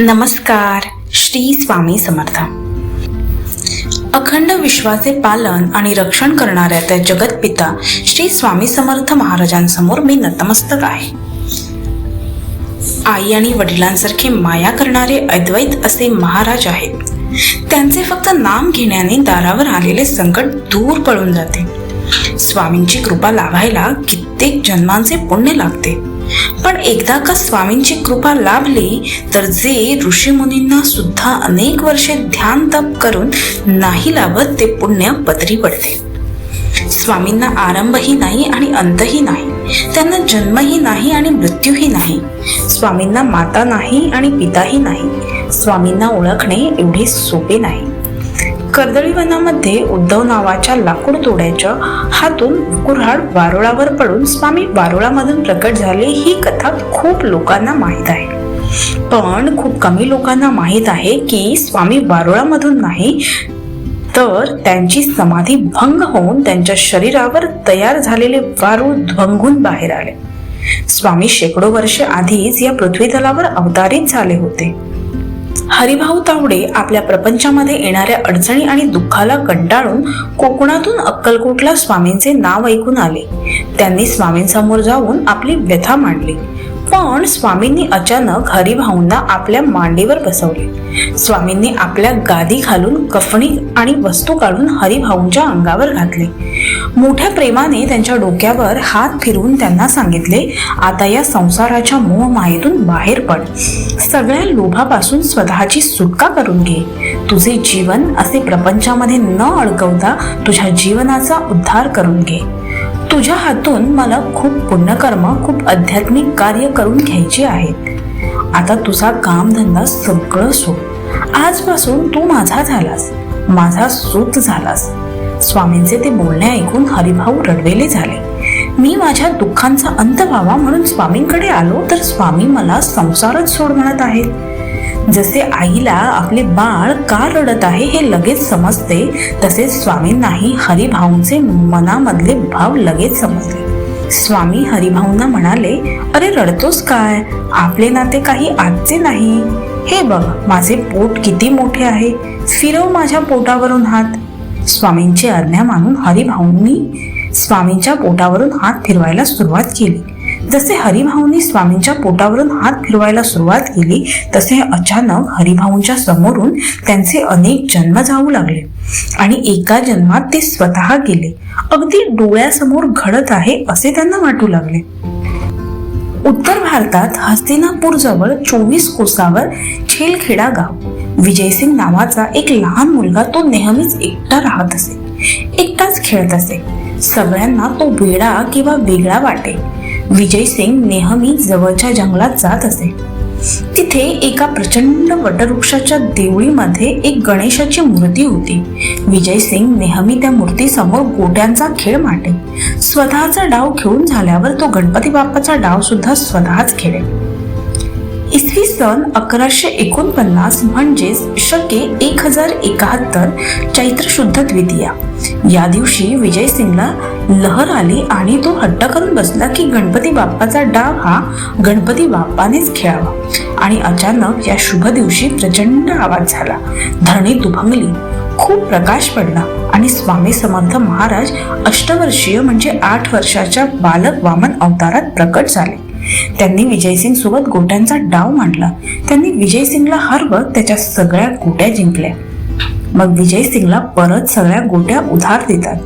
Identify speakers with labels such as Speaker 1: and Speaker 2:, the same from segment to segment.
Speaker 1: नमस्कार श्री स्वामी समर्थ. अखंड विश्वाचे पालन आणि रक्षण करणाऱ्या त्या जगतपिता श्री स्वामी समर्थ महाराजांसमोर मी नतमस्तक आहे. आई आणि वडिलांसारखे माया करणारे अद्वैत असे महाराज आहेत. त्यांचे फक्त नाम घेण्याने दारावर आलेले संकट दूर पळून जाते. स्वामींची कृपा लाभायला कित्येक जन्मांचे पुण्य लागते. पण एकदा का स्वामींची कृपा लाभली तर जे ऋषीमुनींना सुद्धा अनेक वर्षे ध्यान तप करून नाही लाभत ते पुण्य पदरी पडते. स्वामींना आरंभही नाही आणि अंतही नाही. त्यांना जन्मही नाही आणि मृत्यूही नाही. स्वामींना माता नाही आणि पिताही नाही. स्वामींना ओळखणे एवढे सोपे नाही. कर्दळी वनामध्ये उद्धव नावाच्या लाकूड तोड्याच्या हातून कुऱ्हाड वारुळावर पडून स्वामी वारुळामधून प्रकट झाले ही कथा खूप लोकांना माहीत आहे. पण खूप कमी लोकांना माहीत आहे की स्वामी वारुळामधून नाही तर त्यांची समाधी भंग होऊन त्यांच्या शरीरावर तयार झालेले वारूळ भंगून बाहेर आले. स्वामी शेकडो वर्षे आधीच या पृथ्वी तलावर अवतारित झाले होते. हरिभाऊ तावडे आपल्या प्रपंचामध्ये येणाऱ्या अडचणी आणि दुःखाला कंटाळून कोकणातून अक्कलकोटला स्वामींचे नाव ऐकून आले. त्यांनी स्वामींसमोर जाऊन आपली व्यथा मांडली. पण स्वामींनी अचानक हरिभाऊंना आपल्या मांडीवर बसवले. स्वामींनी आपल्या गादी घालून कफणी आणि वस्तू काढून हरिभाऊंच्या अंगावर घातले. मोठ्या प्रेमाने त्यांच्या डोक्यावर हात फिरवून त्यांना सांगितले आता या संसाराच्या मोहमायेतून बाहेर पड. सगळ्या लोभापासून स्वतःची सुटका करून घे. तुझे जीवन असे प्रपंचामध्ये न अडकवता तुझ्या जीवनाचा उद्धार करून घे. तुझ्या हातून मला खूप पुण्यकर्म खूप आध्यात्मिक कार्य करून घ्यायचे आहेत. आता तुझा कामधंदा सगळं सोड आजपासून तू माझा झालास. माझा सूत झालास. स्वामींचे ते बोलणे ऐकून हरिभाऊ रडवेले झाले. मी माझ्या दुःखांचा अंत व्हावा म्हणून स्वामींकडे आलो तर स्वामी मला संसारच सोड म्हणत आहेत. जसे आईला आपले बाळ का रडत आहे हे लगेच समजते तसेच स्वामींनाही हरिभाऊंचे मनामधले भाव लगेच समजले. स्वामी हरिभाऊंना म्हणाले अरे रडतोस काय? आपले नाते काही आजचे नाही. हे बघ माझे पोट किती मोठे आहे. फिरव माझ्या पोटावरून हात. स्वामींची आज्ञा मानून हरिभाऊंनी स्वामींच्या पोटावरून हात फिरवायला सुरुवात केली. जसे हरिभाऊंनी स्वामींच्या पोटावरून हात फिरवायला सुरुवात केली तसे अचानक हरिभाऊंच्या समोरून त्यांचे अनेक जन्म जाऊ लागले. आणि एका जन्मात ते स्वतः गेले. अगदी डोळ्यासमोर घडत आहे असे त्यांना वाटू लागले. उत्तर भारतात हस्तिनापूर जवळ चोवीस कोसावर छेलखेडा गाव. विजयसिंग नावाचा एक लहान मुलगा तो नेहमीच एकटा राहत असे एकटाच खेळत असे. सगळ्यांना तो वेडा किंवा वेगळा वाटे. विजयसिंग नेहमी जवळच्या जंगलात जात असे. तिथे एका प्रचंड वटवृक्षाच्या देवळीमध्ये एक गणेशाची मूर्ती होती. विजयसिंग नेहमी त्या मूर्तीसमोर गोट्यांचा खेळ मांडे. स्वतःचा डाव खेळून झाल्यावर तो गणपती बाप्पाचा डाव सुद्धा स्वतःच खेळे इसवी सन अकराशे एकोणपन्नास म्हणजेच शके एक हजार एकाहत्तर चैत्र शुद्ध द्वितीया. या दिवशी विजयसिंगला लहर आली आणि तो हट्ट करून बसला की गणपती बाप्पाचा डाव हा गणपती बाप्पानेच खेळावा. आणि अचानक या शुभ दिवशी प्रचंड आवाज झाला. धरणी दुभंगली खूप प्रकाश पडला आणि स्वामी समर्थ महाराज अष्टवर्षीय म्हणजे आठ वर्षाच्या बालक वामन अवतारात प्रकट झाले. त्यांनी विजयसिंग सोबत गोट्यांचा डाव मांडला. त्यांनी विजयसिंगला हरवत त्याच्या सगळ्या गोट्या जिंकल्या. मग विजयसिंगला परत सगळ्या गोट्या उधार देतात.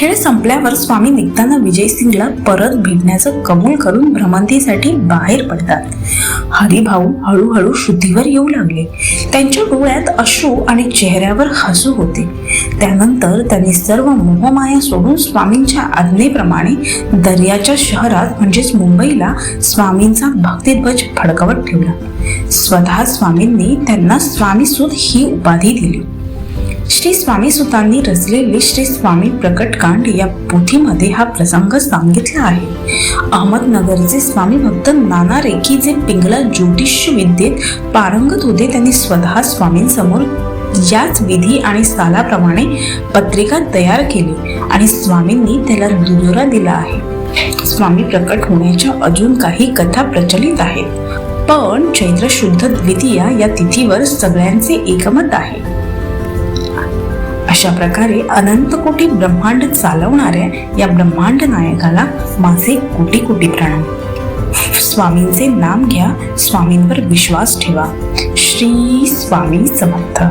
Speaker 1: खेळ संपल्यावर स्वामी निघताना विजयसिंगला परत भेटण्याचं कबूल करून भ्रमंतीसाठी बाहेर पडतात. हरिभाऊ हळूहळू शुद्धीवर येऊ लागले. त्यांच्या डोळ्यात अश्रू आणि चेहऱ्यावर हसू होते. त्यानंतर त्यांनी सर्व मोहमाया सोडून स्वामींच्या आज्ञेप्रमाणे दर्याच्या शहरात म्हणजेच मुंबईला स्वामींचा भक्तिध्वज फडकवत ठेवला. स्वतः स्वामींनी त्यांना स्वामीसूत ही उपाधी दिली. श्री स्वामी सुतांनी रचलेली श्री स्वामी प्रकटकांड या पोथीमध्ये हा प्रसंग सांगितला आहे. अहमदनगरचे स्वामी भक्त नाना रेखी जे पिंगला ज्योतिष विद्येत पारंगत होते त्यांनी स्वतः स्वामींसमोर याच विधी आणि सालाप्रमाणे पत्रिका तयार केली आणि स्वामींनी त्याला दुजोरा दिला आहे. स्वामी प्रकट होण्याच्या अजून काही कथा प्रचलित आहेत. पण चैत्र शुद्ध द्वितीया या तिथीवर सगळ्यांचे एकमत आहे. अशा प्रकारे अनंत कोटी ब्रह्मांड चालवणाऱ्या या ब्रह्मांड नायकाला माझे कोटी कोटी प्रणाम. स्वामींचे नाम घ्या स्वामींवर विश्वास ठेवा. श्री स्वामी समर्थ.